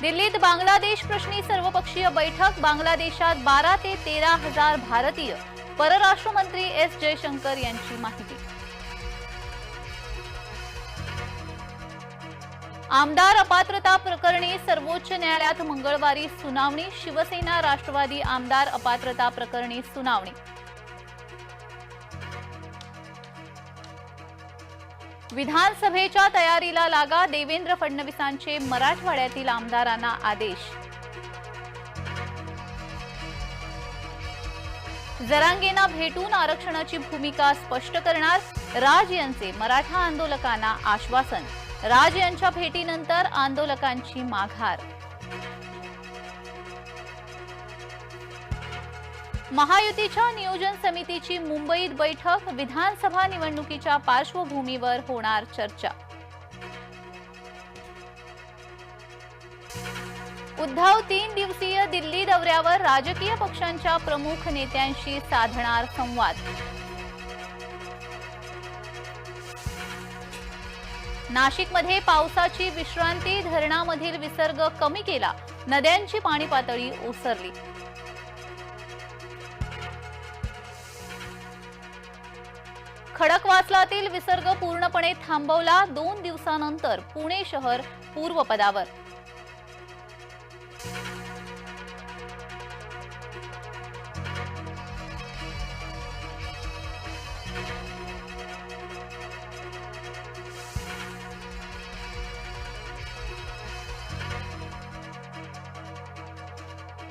दिल्लीत बांगलादेश प्रश्नी सर्वपक्षीय बैठक बांगलादेशात बारा ते तेरा हजार भारतीय. परराष्ट्र मंत्री एस जयशंकर यांची माहिती. आमदार अपात्रता प्रकरणी सर्वोच्च न्यायालयात मंगळवारी सुनावणी शिवसेना राष्ट्रवादी आमदार अपात्रता प्रकरणी सुनावणी. विधानसभेच्या तयारीला लागा देवेंद्र फडणवीसांचे मराठवाड्यातील आमदारांना आदेश. जरांगेंना भेटून आरक्षणाची भूमिका स्पष्ट करणार राज यांचे मराठा आंदोलकांना आश्वासन. राज यांच्या भेटीनंतर आंदोलकांची माघार. महायुतीच्या नियोजन समितीची मुंबईत बैठक विधानसभा निवडणुकीच्या पार्श्वभूमीवर होणार चर्चा. उद्धव तीन दिवसीय दिल्ली दौऱ्यावर राजकीय पक्षांच्या प्रमुख नेत्यांशी साधणार संवाद. नाशिकमध्ये पावसाची विश्रांती धरणामधील विसर्ग कमी केला. नद्यांची पाणी पातळी ओसरली. खडकवासलातील विसर्ग पूर्णपणे थांबवला. दोन दिवसानंतर पुणे शहर पूर्वपदावर.